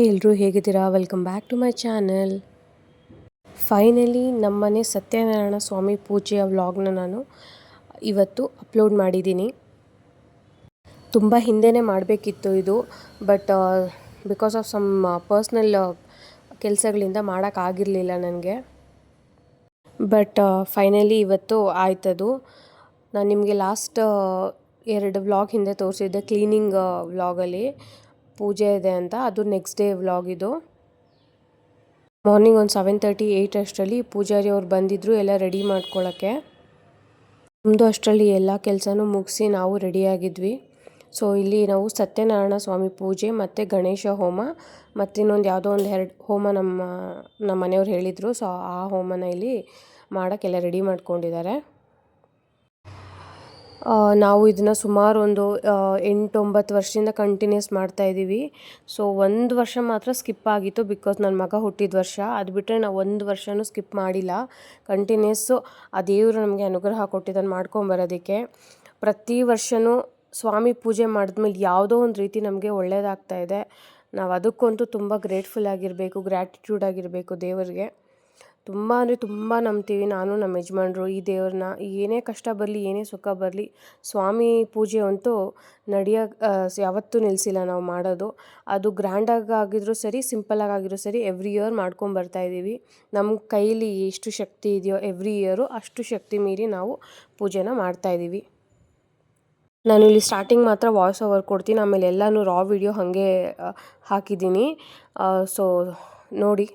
Hi ಎಲ್ಲರೂ ಹೇಗಿದ್ದೀರಾ? Welcome back to my channel finally ನಮ್ಮನೆ ಸತ್ಯನಾರಾಯಣ ಸ್ವಾಮಿ ಪೂಜೆಯ ವ್ಲಾಗ್ನ ನಾನು ಇವತ್ತು ಅಪ್ಲೋಡ್ ಮಾಡಿದ್ದೀನಿ. ತುಂಬ ಹಿಂದೆನೇ ಮಾಡಬೇಕಿತ್ತು ಇದು but because of some personal ಕೆಲಸಗಳಿಂದ ಮಾಡೋಕ್ಕಾಗಿರಲಿಲ್ಲ ನನಗೆ. ಬಟ್ ಫೈನಲಿ ಇವತ್ತು ಆಯ್ತದು. ನಾನು ನಿಮಗೆ ಲಾಸ್ಟ್ ಎರಡು ವ್ಲಾಗ್ ಹಿಂದೆ ತೋರಿಸಿದ್ದೆ ಕ್ಲೀನಿಂಗ್ ವ್ಲಾಗಲ್ಲಿ ಪೂಜೆ ಇದೆ ಅಂತ. ಅದು ನೆಕ್ಸ್ಟ್ ಡೇ ವ್ಲಾಗ್ ಇದು. ಮಾರ್ನಿಂಗ್ ಒಂದು ಸೆವೆನ್ ತರ್ಟಿ ಏಯ್ಟ್ ಅಷ್ಟರಲ್ಲಿ ಪೂಜಾರಿ ಅವ್ರು ಬಂದಿದ್ದರು ಎಲ್ಲ ರೆಡಿ ಮಾಡ್ಕೊಳ್ಳೋಕ್ಕೆ ನಮ್ಮದು ಅಷ್ಟರಲ್ಲಿ ಎಲ್ಲ ಕೆಲಸನೂ ಮುಗಿಸಿ ನಾವು ರೆಡಿಯಾಗಿದ್ವಿ ಸೊ ಇಲ್ಲಿ ನಾವು ಸತ್ಯನಾರಾಯಣ ಸ್ವಾಮಿ ಪೂಜೆ ಮತ್ತು ಗಣೇಶ ಹೋಮ ಮತ್ತು ಇನ್ನೊಂದು ಯಾವುದೋ ಒಂದು ಎರಡು ಹೋಮ ನಮ್ಮ ನಮ್ಮ ಮನೆಯವ್ರು ಹೇಳಿದರು. ಸೊ ಆ ಹೋಮನ ಇಲ್ಲಿ ಮಾಡೋಕ್ಕೆಲ್ಲ ರೆಡಿ ಮಾಡ್ಕೊಂಡಿದ್ದಾರೆ. ನಾವು ಇದನ್ನು ಸುಮಾರು ಒಂದು ಎಂಟು ಒಂಬತ್ತು ವರ್ಷದಿಂದ ಕಂಟಿನ್ಯೂಸ್ ಮಾಡ್ತಾ ಇದ್ದೀವಿ ಸೊ ಒಂದು ವರ್ಷ ಮಾತ್ರ ಸ್ಕಿಪ್ ಆಗಿತ್ತು ಬಿಕಾಸ್ ನನ್ನ ಮಗ ಹುಟ್ಟಿದ ವರ್ಷ. ಅದು ಬಿಟ್ಟರೆ ನಾವು ಒಂದು ವರ್ಷವೂ ಸ್ಕಿಪ್ ಮಾಡಿಲ್ಲ. ಕಂಟಿನ್ಯೂಸ್ಸು ಆ ದೇವರು ನಮಗೆ ಅನುಗ್ರಹ ಕೊಟ್ಟಿದ್ದನ್ನು ಮಾಡ್ಕೊಂಬರೋದಕ್ಕೆ ಪ್ರತಿ ವರ್ಷವೂ ಸ್ವಾಮಿ ಪೂಜೆ ಮಾಡಿದ್ಮೇಲೆ ಯಾವುದೋ ಒಂದು ರೀತಿ ನಮಗೆ ಒಳ್ಳೆಯದಾಗ್ತಾ ಇದೆ. ನಾವು ಅದಕ್ಕಂತೂ ತುಂಬ ಗ್ರೇಟ್ಫುಲ್ ಆಗಿರಬೇಕು ಗ್ರ್ಯಾಟಿಟ್ಯೂಡ್ ಆಗಿರಬೇಕು ದೇವರಿಗೆ. ತುಂಬ ಅಂದರೆ ತುಂಬ ನಂಬ್ತೀವಿ ನಾನು ನಮ್ಮ ಯಜಮಾನ್ರು, ಈ ದೇವ್ರನ್ನ. ಏನೇ ಕಷ್ಟ ಬರಲಿ, ಏನೇ ಸುಖ ಬರಲಿ, ಸ್ವಾಮಿ ಪೂಜೆ ಅಂತೂ ನಡೆಯೋ ಯಾವತ್ತೂ ನಿಲ್ಲಿಸಿಲ್ಲ ನಾವು ಮಾಡೋದು. ಅದು ಗ್ರ್ಯಾಂಡಾಗಿ ಆಗಿದ್ರೂ ಸರಿ ಸಿಂಪಲಾಗಿ ಆಗಿರೋ ಸರಿ ಎವ್ರಿ ಇಯರ್ ಮಾಡ್ಕೊಂಡು ಇದ್ದೀವಿ. ನಮ್ಮ ಕೈಲಿ ಎಷ್ಟು ಶಕ್ತಿ ಇದೆಯೋ ಎವ್ರಿ ಇಯರು ಅಷ್ಟು ಶಕ್ತಿ ಮೀರಿ ನಾವು ಪೂಜೆನ ಮಾಡ್ತಾಯಿದ್ದೀವಿ ನಾನು ಇಲ್ಲಿ ಸ್ಟಾರ್ಟಿಂಗ್ ಮಾತ್ರ ವಾಯ್ಸ್ ಓವರ್ ಕೊಡ್ತೀನಿ. ಆಮೇಲೆ ಎಲ್ಲನೂ ರಾ ವಿಡಿಯೋ ಹಾಗೆ ಹಾಕಿದ್ದೀನಿ. ಸೊ ನೋಡಿ.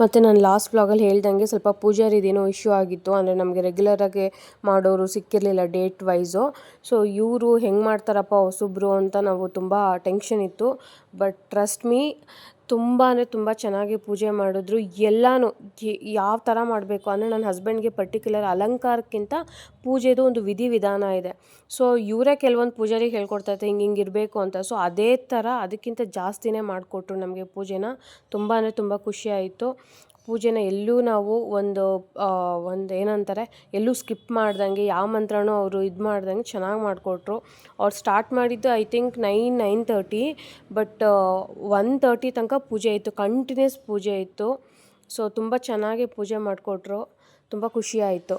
ಮತ್ತು ನಾನು ಲಾಸ್ಟ್ ಬ್ಲಾಗಲ್ಲಿ ಹೇಳ್ದಂಗೆ ಸ್ವಲ್ಪ ಪೂಜಾರಿದೇನೋ ಇಶ್ಯೂ ಆಗಿತ್ತು. ಅಂದರೆ ನಮಗೆ ರೆಗ್ಯುಲರಾಗಿ ಮಾಡೋರು ಸಿಕ್ಕಿರಲಿಲ್ಲ ಡೇಟ್ ವೈಸು ಸೊ ಇವರು ಹೆಂಗೆ ಮಾಡ್ತಾರಪ್ಪ ಹೊಸಬ್ರು ಅಂತ ನಾವು ತುಂಬ ಟೆನ್ಷನ್ ಇತ್ತು. ಬಟ್ ಟ್ರಸ್ಟ್ ಮೀ ತುಂಬ ಅಂದರೆ ತುಂಬ ಚೆನ್ನಾಗಿ ಪೂಜೆ ಮಾಡಿದ್ರು. ಎಲ್ಲನೂ ಯಾವ ಥರ ಮಾಡಬೇಕು ಅಂದರೆ ನನ್ನ ಹಸ್ಬೆಂಡ್ಗೆ ಪರ್ಟಿಕ್ಯುಲರ್ ಅಲಂಕಾರಕ್ಕಿಂತ ಪೂಜೆದು ಒಂದು ವಿಧಿ ವಿಧಾನ ಇದೆ. ಸೊ ಇವರೇ ಕೆಲವೊಂದು ಪೂಜಾರಿಗೆ ಹೇಳ್ಕೊಡ್ತಾ ಹಿಂಗೆ ಹಿಂಗೆ ಇರಬೇಕು ಅಂತ. ಸೊ ಅದೇ ಥರ ಅದಕ್ಕಿಂತ ಜಾಸ್ತಿನೇ ಮಾಡಿಕೊಟ್ರು ನಮಗೆ ಪೂಜೆನ. ತುಂಬ ಅಂದರೆ ತುಂಬ ಖುಷಿಯಾಯಿತು ಪೂಜೆನ ಎಲ್ಲೂ ನಾವು ಒಂದು ಒಂದು ಏನಂತಾರೆ, ಎಲ್ಲೂ ಸ್ಕಿಪ್ ಮಾಡ್ದಂಗೆ, ಯಾವ ಮಂತ್ರನೂ ಅವರು ಇದು ಮಾಡ್ದಂಗೆ ಚೆನ್ನಾಗಿ ಮಾಡಿಕೊಟ್ರು. ಅವ್ರು ಸ್ಟಾರ್ಟ್ ಮಾಡಿದ್ದು I think nine nine thirty, but one thirty ತನಕ ಪೂಜೆ ಇತ್ತು ಕಂಟಿನ್ಯೂಸ್ ಪೂಜೆ ಇತ್ತು ಸೊ, ತುಂಬ ಚೆನ್ನಾಗಿ ಪೂಜೆ ಮಾಡಿಕೊಟ್ರು, ತುಂಬ ಖುಷಿಯಾಯಿತು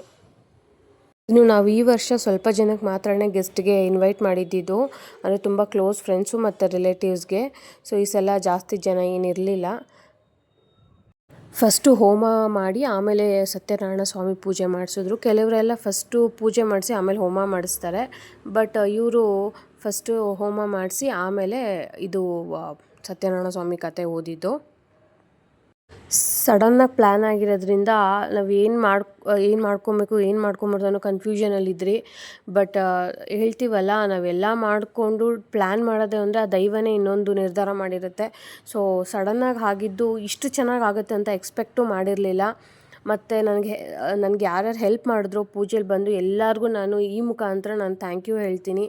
ಇನ್ನು ನಾವು ಈ ವರ್ಷ ಸ್ವಲ್ಪ ಜನಕ್ಕೆ ಮಾತ್ರನೇ ಗೆಸ್ಟ್ಗೆ ಇನ್ವೈಟ್ ಮಾಡಿದ್ದಿದ್ದು ಅಂದರೆ ತುಂಬ ಕ್ಲೋಸ್ ಫ್ರೆಂಡ್ಸು ಮತ್ತು ರಿಲೇಟಿವ್ಸ್ಗೆ. ಸೊ, ಈ ಸಲ ಜಾಸ್ತಿ ಜನ ಏನಿರಲಿಲ್ಲ. ಫಸ್ಟು ಹೋಮ ಮಾಡಿ ಆಮೇಲೆ ಸತ್ಯನಾರಾಯಣ ಸ್ವಾಮಿ ಪೂಜೆ ಮಾಡಿಸಿದ್ರು. ಕೆಲವರೆಲ್ಲ ಫಸ್ಟು ಪೂಜೆ ಮಾಡಿಸಿ ಆಮೇಲೆ ಹೋಮ ಮಾಡಿಸ್ತಾರೆ. ಬಟ್ ಇವರು ಫಸ್ಟು ಹೋಮ ಮಾಡಿಸಿ ಆಮೇಲೆ ಇದು ಸತ್ಯನಾರಾಯಣ ಸ್ವಾಮಿ ಕತೆ ಓದಿದ್ದು. ಸಡನ್ನಾಗಿ ಪ್ಲ್ಯಾನ್ ಆಗಿರೋದ್ರಿಂದ ನಾವು ಏನು ಮಾಡಿ ಏನು ಮಾಡ್ಕೊಬೇಕು, ಏನು ಮಾಡ್ಕೊಂಬಾರ್ದು ಅನ್ನೋ ಕನ್ಫ್ಯೂಷನಲ್ಲಿದ್ರಿ ಬಟ್ ಹೇಳ್ತೀವಲ್ಲ, ನಾವೆಲ್ಲ ಮಾಡಿಕೊಂಡು ಪ್ಲ್ಯಾನ್ ಮಾಡೋದೇ ಅಂದರೆ ಆ ದೈವನೇ ಇನ್ನೊಂದು ನಿರ್ಧಾರ ಮಾಡಿರುತ್ತೆ. ಸೊ ಸಡನ್ನಾಗಿ ಆಗಿದ್ದು ಇಷ್ಟು ಚೆನ್ನಾಗಿ ಆಗುತ್ತೆ ಅಂತ ಎಕ್ಸ್ಪೆಕ್ಟು ಮಾಡಿರಲಿಲ್ಲ. ಮತ್ತು ನನಗೆ ನನಗೆ ಯಾರ್ಯಾರು ಹೆಲ್ಪ್ ಮಾಡಿದ್ರು, ಪೂಜೆಲಿ ಬಂದು ಎಲ್ಲರಿಗೂ ನಾನು ಈ ಮುಖಾಂತರ ನಾನು ಥ್ಯಾಂಕ್ ಯು ಹೇಳ್ತೀನಿ.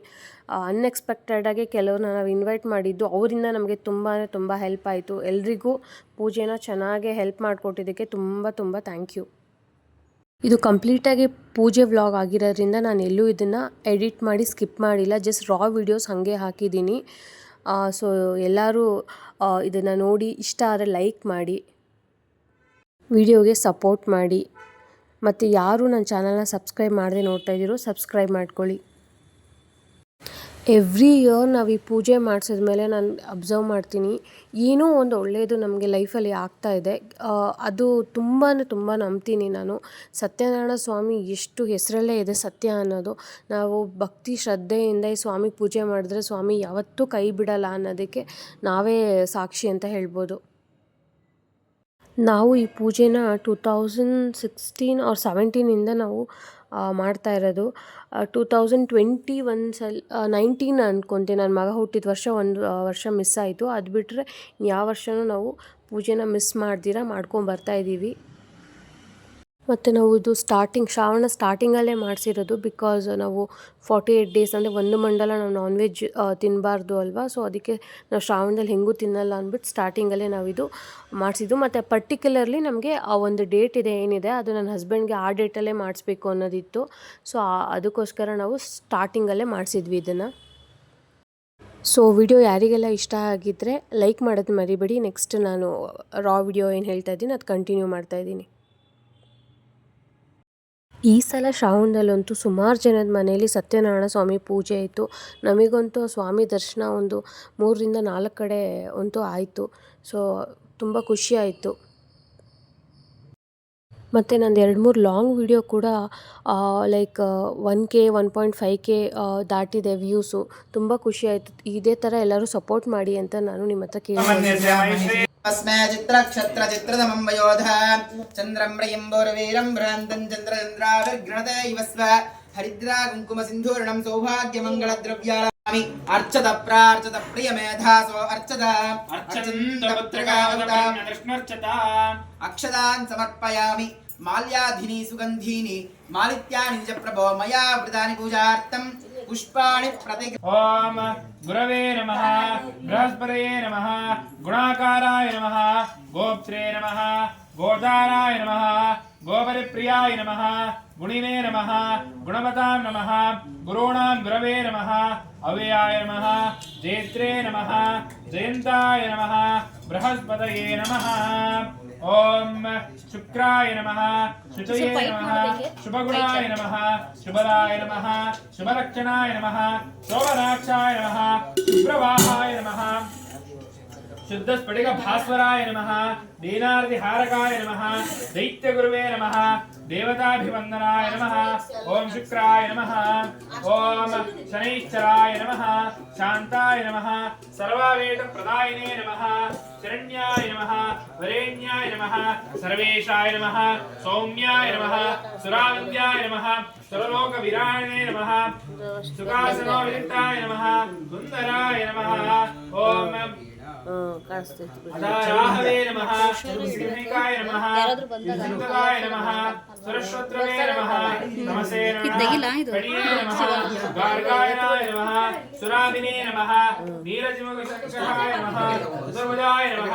ಅನ್ಎಕ್ಸ್ಪೆಕ್ಟೆಡಾಗಿ ಕೆಲವ್ರನ್ನ ನಾವು ಇನ್ವೈಟ್ ಮಾಡಿದ್ದು, ಅವರಿಂದ ನಮಗೆ ತುಂಬಾ ತುಂಬ ಹೆಲ್ಪ್ ಆಯಿತು. ಎಲ್ರಿಗೂ ಪೂಜೆನ ಚೆನ್ನಾಗೆ ಹೆಲ್ಪ್ ಮಾಡಿಕೊಟ್ಟಿದ್ದಕ್ಕೆ ತುಂಬ ತುಂಬ ಥ್ಯಾಂಕ್ ಯು ಇದು ಕಂಪ್ಲೀಟಾಗಿ ಪೂಜೆ ವ್ಲಾಗ್ ಆಗಿರೋದ್ರಿಂದ ನಾನು ಎಲ್ಲೂ ಇದನ್ನು ಎಡಿಟ್ ಮಾಡಿ ಸ್ಕಿಪ್ ಮಾಡಿಲ್ಲ. ಜಸ್ಟ್ ರಾ ವಿಡಿಯೋಸ್ ಹಾಗೆ ಹಾಕಿದ್ದೀನಿ. ಸೊ ಎಲ್ಲರೂ ಇದನ್ನು ನೋಡಿ, ಇಷ್ಟ ಆದರೆ ಲೈಕ್ ಮಾಡಿ. ವಿಡಿಯೋಗೆ ಸಪೋರ್ಟ್ ಮಾಡಿ. ಮತ್ತು ಯಾರು ನನ್ನ ಚಾನಲ್ನ ಸಬ್ಸ್ಕ್ರೈಬ್ ಮಾಡದೆ ನೋಡ್ತಾ ಇದ್ದೀರೋ ಸಬ್ಸ್ಕ್ರೈಬ್ ಮಾಡ್ಕೊಳ್ಳಿ. ಎವ್ರಿ ಇಯರ್ ನಾವು ಈ ಪೂಜೆ ಮಾಡಿಸಿದ್ಮೇಲೆ ನಾನು ಅಬ್ಸರ್ವ್ ಮಾಡ್ತೀನಿ. ಏನೋ ಒಂದು ಒಳ್ಳೆಯದು ನಮಗೆ ಲೈಫಲ್ಲಿ ಆಗ್ತಾ ಇದೆ. ಅದು ತುಂಬ ತುಂಬ ನಂಬ್ತೀನಿ ನಾನು. ಸತ್ಯನಾರಾಯಣ ಸ್ವಾಮಿ ಎಷ್ಟು ಹೆಸರಲ್ಲೇ ಇದೆ ಸತ್ಯ ಅನ್ನೋದು. ನಾವು ಭಕ್ತಿ ಶ್ರದ್ಧೆಯಿಂದ ಈ ಸ್ವಾಮಿ ಪೂಜೆ ಮಾಡಿದ್ರೆ ಸ್ವಾಮಿ ಯಾವತ್ತೂ ಕೈ ಬಿಡಲ್ಲ ಅನ್ನೋದಕ್ಕೆ ನಾವೇ ಸಾಕ್ಷಿ ಅಂತ ಹೇಳ್ಬೋದು. ನಾವು ಈ ಪೂಜೆನ ಟು ತೌಸಂಡ್ ಸಿಕ್ಸ್ಟೀನ್ ಆರ್ ಸೆವೆಂಟೀನಿಂದ ನಾವು ಮಾಡ್ತಾ ಇರೋದು. ಟು ತೌಸಂಡ್ ಟ್ವೆಂಟಿ ಒನ್ಸಲ್ಲಿ ನೈನ್ಟೀನ್ ಅಂದ್ಕೊಂತೆ ನನ್ನ ಮಗ ಹುಟ್ಟಿದ ವರ್ಷ ಒಂದು ವರ್ಷ ಮಿಸ್ ಆಯಿತು. ಅದು ಬಿಟ್ಟರೆ ಯಾವ ವರ್ಷವೂ ನಾವು ಪೂಜೆನ ಮಿಸ್ ಮಾಡ್ದಿರ ಮಾಡ್ಕೊಂಬರ್ತಾ ಇದ್ದೀವಿ ಮತ್ತು ನಾವು ಇದು ಸ್ಟಾರ್ಟಿಂಗ್ ಶ್ರಾವಣ ಸ್ಟಾರ್ಟಿಂಗಲ್ಲೇ ಮಾಡಿಸಿರೋದು ಬಿಕಾಸ್ ನಾವು ಫಾರ್ಟಿ ಏಯ್ಟ್ ಡೇಸ್ ಅಂದರೆ ಒಂದು ಮಂಡಲ ನಾವು ನಾನ್ ವೆಜ್ ತಿನ್ನಬಾರ್ದು ಅಲ್ವಾ? ಸೊ ಅದಕ್ಕೆ ನಾವು ಶ್ರಾವಣದಲ್ಲಿ ಹೆಂಗೂ ತಿನ್ನಲ್ಲ ಅಂದ್ಬಿಟ್ಟು ಸ್ಟಾರ್ಟಿಂಗಲ್ಲೇ ನಾವು ಇದು ಮಾಡಿಸಿದ್ದು. ಮತ್ತು ಪರ್ಟಿಕ್ಯುಲರ್ಲಿ ನಮಗೆ ಆ ಒಂದು ಡೇಟ್ ಇದೆ, ಏನಿದೆ, ಅದು ನನ್ನ ಹಸ್ಬೆಂಡ್ಗೆ ಆ ಡೇಟಲ್ಲೇ ಮಾಡಿಸ್ಬೇಕು ಅನ್ನೋದಿತ್ತು. ಸೊ ಅದಕ್ಕೋಸ್ಕರ ನಾವು ಸ್ಟಾರ್ಟಿಂಗಲ್ಲೇ ಮಾಡಿಸಿದ್ವಿ ಇದನ್ನು. ಸೊ ವಿಡಿಯೋ ಯಾರಿಗೆಲ್ಲ ಇಷ್ಟ ಆಗಿದ್ದರೆ ಲೈಕ್ ಮಾಡೋದು ಮರಿಬೇಡಿ. ನೆಕ್ಸ್ಟ್ ನಾನು ರಾ ವಿಡಿಯೋ ಏನು ಹೇಳ್ತಾ ಇದ್ದೀನಿ, ಅದು ಕಂಟಿನ್ಯೂ ಮಾಡ್ತಾ ಇದ್ದೀನಿ. ಈ ಸಲ ಶ್ರಾವಣದಲ್ಲಂತೂ ಸುಮಾರು ಜನದ ಮನೆಯಲ್ಲಿ ಸತ್ಯನಾರಾಯಣ ಸ್ವಾಮಿ ಪೂಜೆ ಇತ್ತು. ನಮಗಂತೂ ಸ್ವಾಮಿ ದರ್ಶನ ಒಂದು ಮೂರರಿಂದ ನಾಲ್ಕು ಕಡೆ ಅಂತೂ ಆಯಿತು. ಸೊ, ತುಂಬ ಖುಷಿ ಆಯಿತು. ಮತ್ತು ನಂದು ಎರಡು ಮೂರು ಲಾಂಗ್ ವಿಡಿಯೋ ಕೂಡ like, one K, one point five K ದಾಟಿದೆ ವ್ಯೂಸು. ತುಂಬ ಖುಷಿ ಆಯಿತು. ಇದೇ ಥರ ಎಲ್ಲರೂ ಸಪೋರ್ಟ್ ಮಾಡಿ ಅಂತ ನಾನು ನಿಮ್ಮ ಹತ್ರ ಕೇಳಿ अस्मे चित्र क्षत्र चित्रतमं वयोध चन्द्रं प्रयम्बोरवीरं भ्रान्तं चन्द्रचन्द्राभिर्गृणते इव स्व हरिद्रा कुङ्कुम सिन्धूर्णं सौभाग्यमङ्गलद्रव्याणि अर्चत प्रार्चत प्रियमेधासो अर्चत अर्चन्तपुत्रकावताम् अक्षतान् समर्पयामि माल्याधिनी सुगन्धीनि मालित्यानि निज प्रभो मया वृतानि पूजार्थं पुष्पाणि गुरव नम गुरवे नमः बृहस्पतये नमः गुणाकाराय नमः गोप्त्रे नमः। గోదారాయ నమ గోపరిప్రియాయ నమ గుణినే నమ గుణవతాం నమ గురుణాం గురవే నమ అవ్యయాయ నమ జేత్రే నమ జయంతాయ నమ బృహస్పతయే నమ. ఓం శుక్రాయ నమ శుచయే నమ శుభగుణాయ నమ శుభదాయ నమ శుభలక్షణాయ నమ శోభనాక్షాయ నమ శుభ్రవాహాయ నమ. శుద్ధ స్ఫటిక భాస్వరాయ నమ దీనార్తి హారకాయ నమ దైత్య గురువే నమ దేవతాభివందనాయ నమ ఓం శుక్రాయ నమ ఓం శనైశ్చరాయ నమ శాంతాయ నమ సర్వావేద ప్రదాయనే నమ శరణ్యాయ నమ వరేణ్యాయ నమ సర్వేశాయ నమ సౌమ్యాయ నమ సురావంద్యాయ నమ సురలోక విరాయణే నమ సుఖాసనో విదితాయ నమ సుందరాయ నమ ఓం అదారాహవే నమః శ్రీకాయ నమః సింధకాయ నమః సరస్వత్రవే నమః నమసే నమః కడియే నమః గార్గాయనాయ నమః సురాదినే నమః నీరజముఖశంకరాయ నమః సుర్వజాయ నమః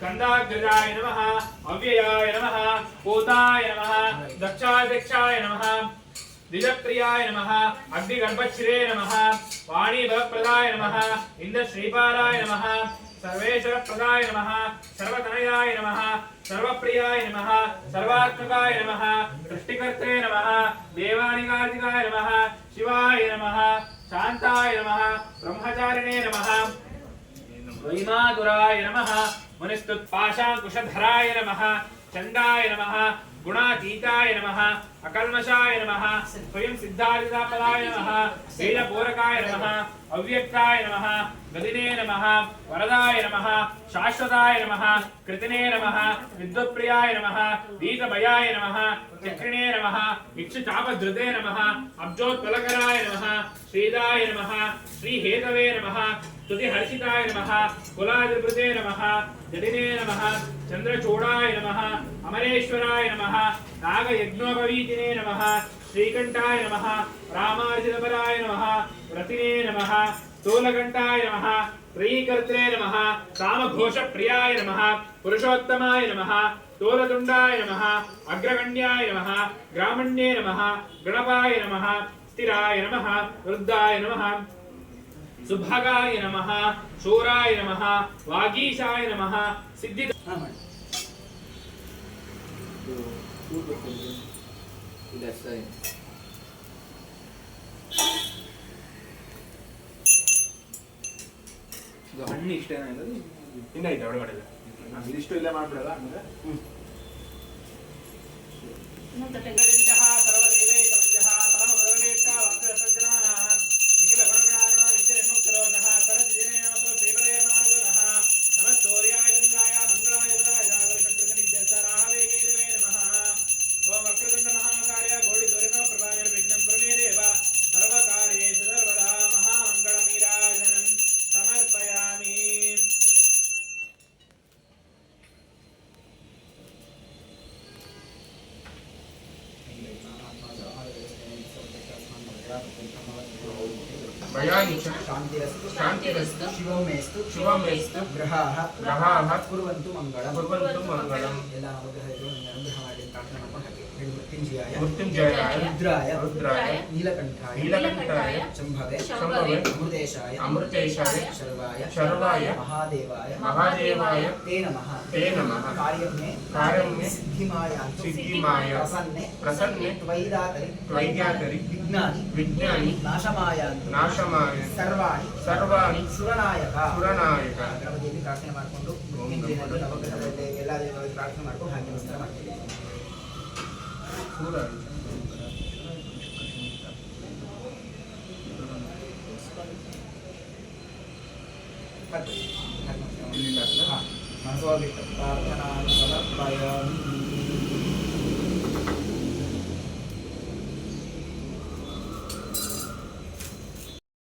కందాగ్రజాయ నమ అవ్యయాయ నమ పూతాయ నమ దక్షాధ్యక్షాయ నమ ద్విజప్రియాయ నమ అగ్నిగర్భశ్రే నమ వాణీభవప్రదాయ నమ ఇంద్రశ్రీపాదాయ నమః సర్వేశ్వరప్రదాయ నమ సర్వతనయాయ నమ సర్వప్రియాయ నమ సర్వాత్మకాయ నమ సృష్టికర్తే నమ దేవానికార్తికాయ నమ శివాయ నమ శాంతాయ నమ బ్రహ్మచారిణే నమ వైమాదురాయ నమ మునిస్తుత్పాశాంకుశధరాయ నమ చండాయ నమ గుణాతీతాయ నమ अकल्मषाय नमः, स्वयं सिद्धार्थापदाय नमः, शीलपूरकाय नमः, अव्यक्ताय नमः, गदिने नमः, वरदाय नमः, शाश्वताय नमः, कृतिने नमः, विद्वत्प्रियाय नमः, दीतभयाय नमः, चक्रिणे नमः इक्षुचापधृते नमः, अब्जोत्पलकराय नमः, श्रीदाय नमः, श्रीहेतवे नमः, स्तुतिहर्षिताय नमः कुलादिभृते नमः, जटिने नमः, चन्द्रचूडाय नमः, अमरेश्वराय नमः, नागयज्ञोपवीते నాగయజ్ఞోపవీతినే నమః శ్రీకంఠాయ నమః రామార్జితపరాయ నమః రతినే నమః స్థూలకంఠాయ నమః ప్రియకర్త్రే నమః కామఘోషప్రియాయ నమః పురుషోత్తమాయ నమః స్థూలతుండాయ నమః అగ్రగణ్యాయ నమః గ్రామణ్యే నమః గణపాయ నమః స్థిరాయ నమః వృద్ధాయ నమః సుభగాయ నమః శూరాయ నమః వాగీశాయ నమః సిద్ధి ಹಣ್ಣು ಇಷ್ಟೇನ ಇರೋದು ಇನ್ನ ಇದೆ ಒಳಗಡೆ ಇದಿಷ್ಟು ಇಲ್ಲೇ ಮಾಡ್ಬಿಡಲ್ಲ ಹ್ಮ್ शान्तिरस्तु शान्तिरस्तु शिवमेस्तु शिवमेस्तु ग्रहाः ग्रहाः कुर्वन्तु मङ्गलम् कुर्वन्तु मङ्गलम् ಎಲ್ಲ ಅನುಗ್ರಹಗಳು ನಿನ್ನ ಅನುಗ್ರಹ ಮಾಡಿ ಅಂತ ಪ್ರಾರ್ಥನೆ ಮಾಡ್ಕೊಂಡು ನೀಲಕಂಠಾಯ ನೀಲಕಂಠಾಯ ಅಮೃತೇಶಾಯ ಮಹಾದೇವಾಯ ಮಹಾದೇವಾಯ ತೇ ನಮಃ ತೇ ನಮಃ ಸಿದ್ಧಿಮಾಯ ಸಿದ್ಧಿಮಾಯ ತ್ವೈದಾತರಿ ತ್ವೈದಾತರಿ ವಿಜ್ಞಾನಿ ನಾಶಮಾಯ ಪ್ರಾರ್ಥನೆ ಮಾಡಿಕೊಂಡು ಎಲ್ಲ ದೇವರಲ್ಲಿ ಪ್ರಾರ್ಥನೆ ಮಾಡಿಕೊಂಡು ಹಾಗೆ kurang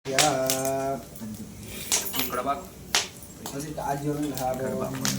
Ya, berapa? Masih tak harga.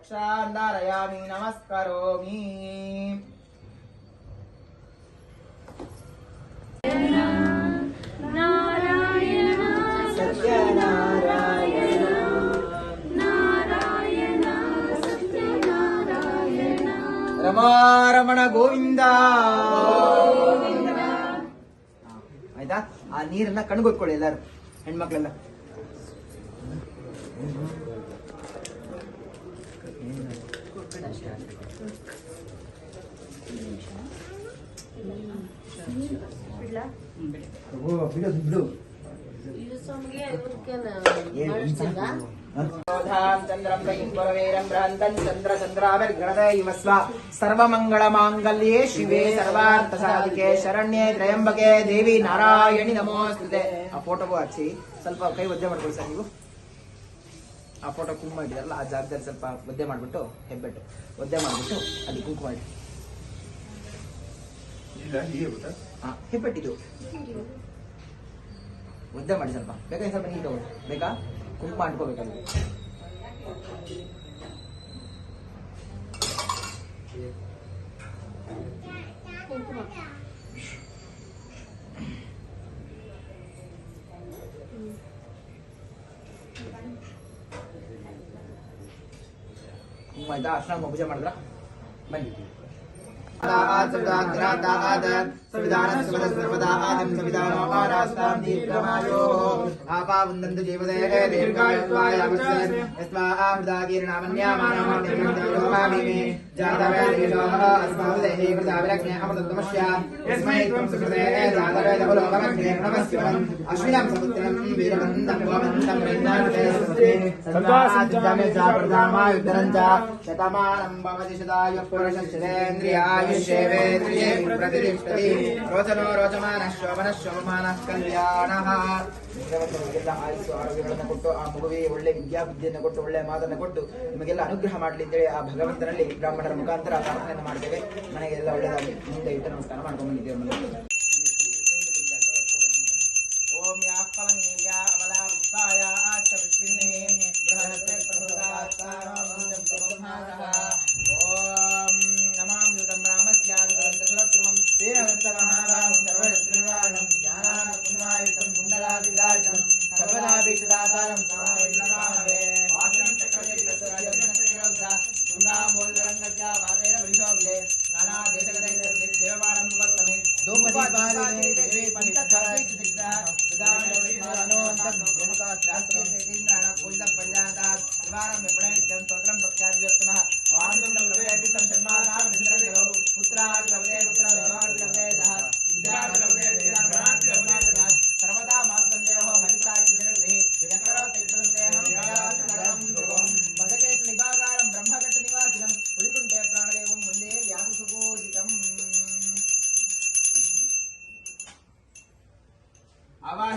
వక్షాన్ ధారయామి నమస్కరోమి రమారమణ Govinda ಆಯ್ತಾ ಆ ನೀರನ್ನ ಕಣ್ಗೊತ್ಕೊಳ್ಳಿ ಎಲ್ಲರೂ ಹೆಣ್ಮಕ್ಳೆಲ್ಲ ಮಾಂಗಲ್ಯೇ ಶಿವೇ ಸರ್ವಾರ್ಥ ಸಾಧಿಕೆ ಶರಣ್ಯೆ ತ್ರಯಂಬಕೆ, ದೇವಿ ನಾರಾಯಣಿ ನಮೋಸ್ತುತೆ. ಆ ಫೋಟೋಗೂ ಹಚ್ಚಿ ಸ್ವಲ್ಪ ಕೈ ಒದ್ದೆ ಮಾಡ್ಕೊಳ್ಳಿ ಸರ್ ನೀವು. ಆ ಫೋಟೋ ಕುಂಕುಮ ಇಟ್ಟಿದಾರಲ್ಲ ಆ ಜಾಗದಲ್ಲಿ ಸ್ವಲ್ಪ ಒದ್ದೆ ಮಾಡಿಬಿಟ್ಟು ಹೆಬ್ಬೆಟ್ಟು. ಒದ್ದೆ ಮಾಡಿಬಿಟ್ಟು ಅಲ್ಲಿ ಕುಂಕುಮ ಮಾಡಿ ಹಾಂ ಹೆಬ್ಬೆಟ್ಟಿದು. ಒದ್ದೆ ಮಾಡಿ ಸ್ವಲ್ಪ. ಬೇಕಾ ಸ್ವಲ್ಪ ನೀರು ತಗೊಳ್ಳಿ. ಬೇಕಾ ಕುಂಕುಮ ಅಂಟ್ಕೋಬೇಕಲ್ಲಿ ಕುಂಕುಮ ಆಯ್ತಾ ಅರ್ಶನ ಪೂಜೆ ಮಾಡಿದ್ರ ಬನ್ನಿ संविधानस्वरः सर्वदा आदिं संविधानोपारास्तां दीर्घमायो आपावन्दन्तु जीवदेः दीर्घायुत्वायामस्य यस्मामृताकीर्णामन्यामानमामि अश्विनं समुद्रं वीरवन्दं गोवन्दं ृदामायुद्धरम् च शतमानम् भवति शतायुः पुरुषश्चरेन्द्रियायुष्येवेन्द्रिये प्रतिष्ठति ರೋಚನೋ ರೋಚಮಾನ ಶೋಭನ ಶೋಭಮಾನ ಕಲ್ಯಾಣ. ನಿಮಗೆಲ್ಲ ಆಯುಸ್ಸು, ಆರೋಗ್ಯಗಳನ್ನು ಕೊಟ್ಟು, ಆ ಮಗುವಿಗೆ ಒಳ್ಳೆ ವಿದ್ಯಾಬುದ್ಧಿಯನ್ನು ಕೊಟ್ಟು, ಒಳ್ಳೆ ಮಾತನ್ನು ಕೊಟ್ಟು ನಿಮಗೆಲ್ಲ ಅನುಗ್ರಹ ಮಾಡಲಿ ಅಂತೇಳಿ ಆ ಭಗವಂತನಲ್ಲಿ ಬ್ರಾಹ್ಮಣರ ಮುಖಾಂತರ ಪ್ರಾರ್ಥನೆಯನ್ನು ಮಾಡ್ತೇವೆ. ಮನೆಗೆಲ್ಲ ಒಳ್ಳೆಯದಾಗಿ ಮುಂದೆ ಇಟ್ಟು ನಮಸ್ಕಾರ ಮಾಡ್ಕೊಂಡು ಬಂದಿದ್ದೇವೆ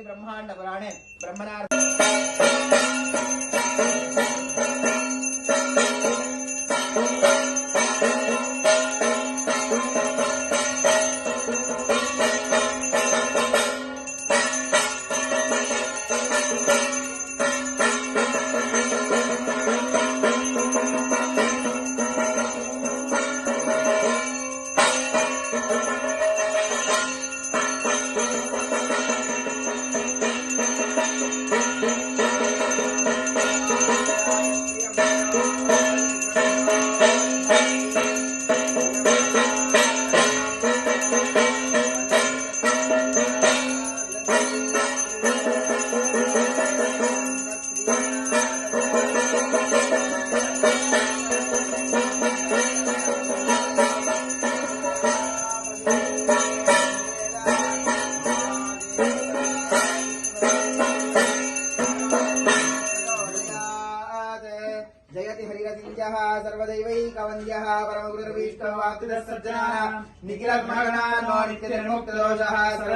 श्री ब्रह्मांड पुराणे ब्रह्मणार्थ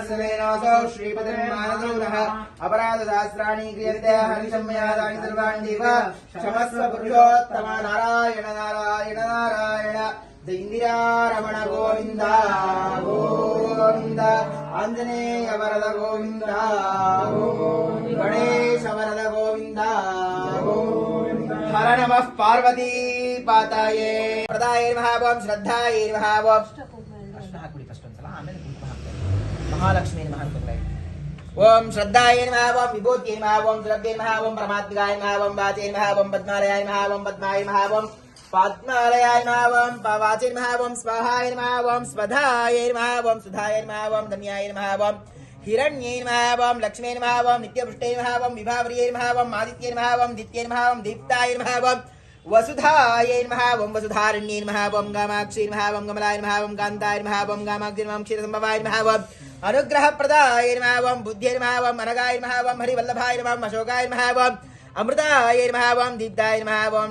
श्रीपतिर्मानसौः श्रीपतिर्मानसौरः अपराधशास्त्राणि क्रियन्ते हनिशम्यादानि सर्वाण्येव क्षमस्व पुरुषोत्तम नारायण नारायण नारायण इन्दिरा रमण गोविन्द गोविन्द आञ्जनेय वरद गोविन्द गणेश वरद गोविन्द हर नमः पार्वती पाताये प्रदायैर्महाभवं श्रद्धायैर्महाभवं महालक्ष्मी नमः कुर्महे ओम श्रद्धाय नमः ओम विभूतिये नमः ओम द्रव्ये नमः ओम परमात्मिकाय नमः ओम वाचे नमः ओम पद्मालयाय नमः ओम पद्माय नमः ओम पद्मालयाय नमः ओम वाचे नमः ओम स्वाहाय नमः ओम स्वधाय नमः ओम सुधाय नमः ओम धन्याय नमः ओम हिरण्ये नमः ओम लक्ष्मी नमः ओम नित्यपुष्टे नमः ओम विभाव्रिये नमः ओम आदित्ये नमः ओम दित्ये नमः ओम दीप्ताय नमः ओम वसुधायै नमः वं वसुधारण्यै नमः वं गामाक्षी नमः वं कमलाय नमः वं कान्ताय नमः वं गामाक्षी नमः क्षीरसम्भवाय नमः वं अनुग्रह प्रदाय नमः वम बुद्धिर्मः वम अनगाय नमः वम हरिवल्लभाय नमः वम अशोकाय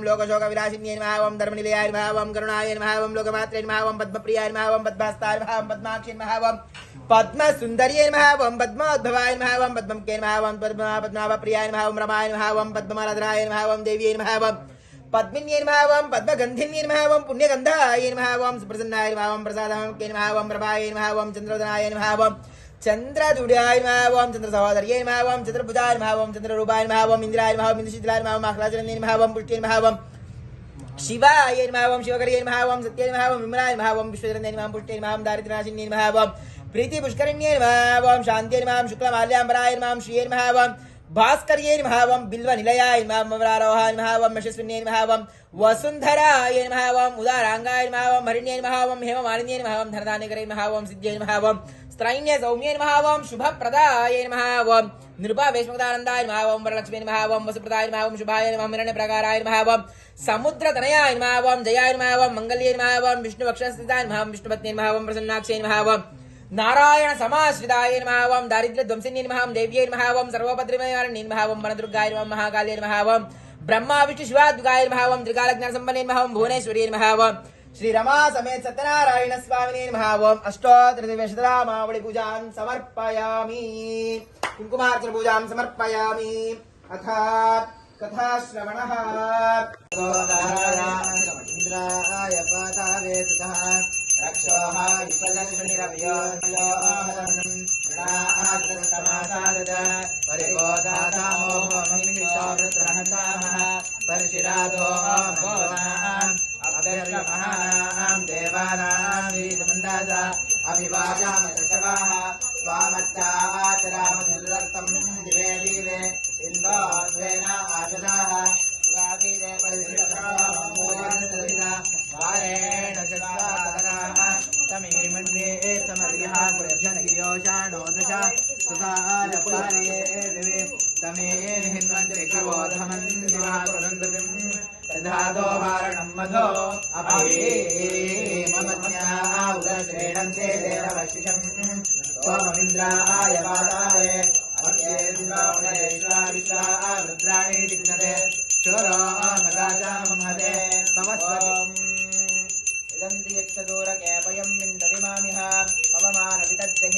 लोकशोक विलासिन्ये नमः वम धर्मनिलयाय नमः वम करुणाय नमः वम लोकमात्रे नमः वम पद्मप्रियाय नमः वम पद्मास्ताय नमः वम पद्माक्षी नमः वम पद्मसुन्दर्ये नमः पद्मोद्भवाय नमः वम पद्मके पद्मा पद्मावप्रियाय नमः रमाय नमः वम पद्ममाराधनाय नमः वम पद्मिन्ये नमः वां पद्मगन्धिन्ये नमः वां पुण्यगन्धाय नमः वां सुप्रसन्नाय नमः वां प्रसादामके नमः वां प्रभाय नमः वां चन्द्रवदनाय नमः वां चन्द्रदुडाय नमः वां चन्द्रसहोदर्ये नमः वां चन्द्रभुजाय नमः वां चन्द्ररूपाय नमः वां इन्द्राय नमः वां इन्द्रशीतलाय नमः वां आह्लादजनन्ये नमः वां पुष्ट्ये नमः वां शिवाय नमः वां शिवकरये नमः वां सत्ये नमः वां विमलाय नमः वां विश्वचरणे नमः पुष्ट्ये नमः वां दारिद्र्यनाशिन्ये नमः वां प्रीतिपुष्करिण्ये नमः वां शान्त्ये नमः वां शुक्लमाल्याम्बराय नमः वां श्रिये नमः वां भास्कर्ये नमः वं बिल्वनिलयाय नमः वमरारोहाय नमः वं यशस्विन्ये नमः हरिण्ये नमः वं हेममालिन्ये नमः वं धनधान्यकरे नमः स्त्रैण्य सौम्ये नमः शुभप्रदाय नमः वं नृपा वरलक्ष्मी नमः वसुप्रदाय नमः शुभाय नमः हिरण्यप्रकाराय नमः वं समुद्रतनयाय नमः जयाय नमः वं मङ्गल्ये विष्णुवक्षस्थिताय नमः वं विष्णुपत्ने प्रसन्नाक्षे नमः नारायण सामश्रिताय महावाम दारिद्र ध्वसी महाम देव्य महावाम सर्वपद्रीम महावम वन दुर्गाय महाकाल महावाम ब्रह्म विष्णु शिवाय महावम त्रिकाल संपन्न महाम भुवनेश्वरी महावाम श्री रमा समेत सत्यनारायण स्वामी महावाम अष्टोत्रिवेशवली पूजा समर्पयामी कुंकुमार पूजा समर्पयामी अथ कथाश्रवण रक्षोः विश्वलक्ष्मीरभ्योन्मयोहरणादसमासादद परिबोधामोहमिन्द्रोवृत्रहन्तामः परिशिरादो भगवानाम् अभ्यर्षमहानाम् देवानाम् वीतमन्दास अभिवाजामशवाः स्वामत्तावाचरामनिर्दत्तम् दिवे दिवे इन्द्रो द्वेन आशदाः सुधारपारे दिवे तमे हिन्वन्त्रिकवोधमन् दिवाकुरन्दतिम् तधातो वारणं मधो अभये मम उदश्रेणन्ते देवशिषम् सोममिन्द्राय पादाय रुद्राणि दिग्नते शोरो मगाचामहते तवस्वम् इदन्ति यच्छदूरके वयं विन्दति मामिह पवमानविदग्धः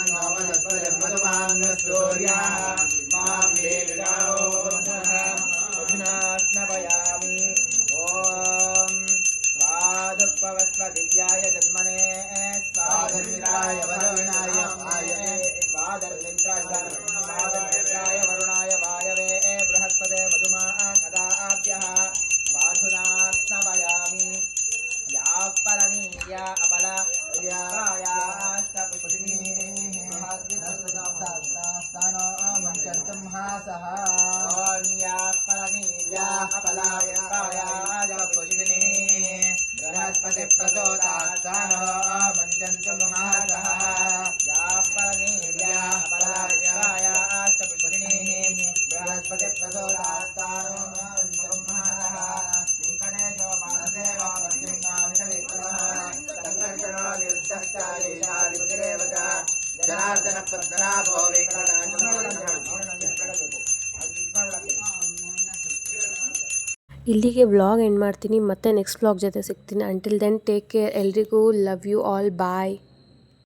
ಇಲ್ಲಿಗೆ ವ್ಲಾಗ್ ಎಂಡ್ ಮಾಡ್ತೀನಿ. ಮತ್ತೆ ನೆಕ್ಸ್ಟ್ ವ್ಲಾಗ್ ಜೊತೆ ಸಿಗ್ತೀನಿ. ಅಂಟಿಲ್ ದೆನ್ ಟೇಕ್ ಕೇರ್ ಎಲ್ರಿಗೂ ಲವ್ ಯು ಆಲ್ ಬಾಯ್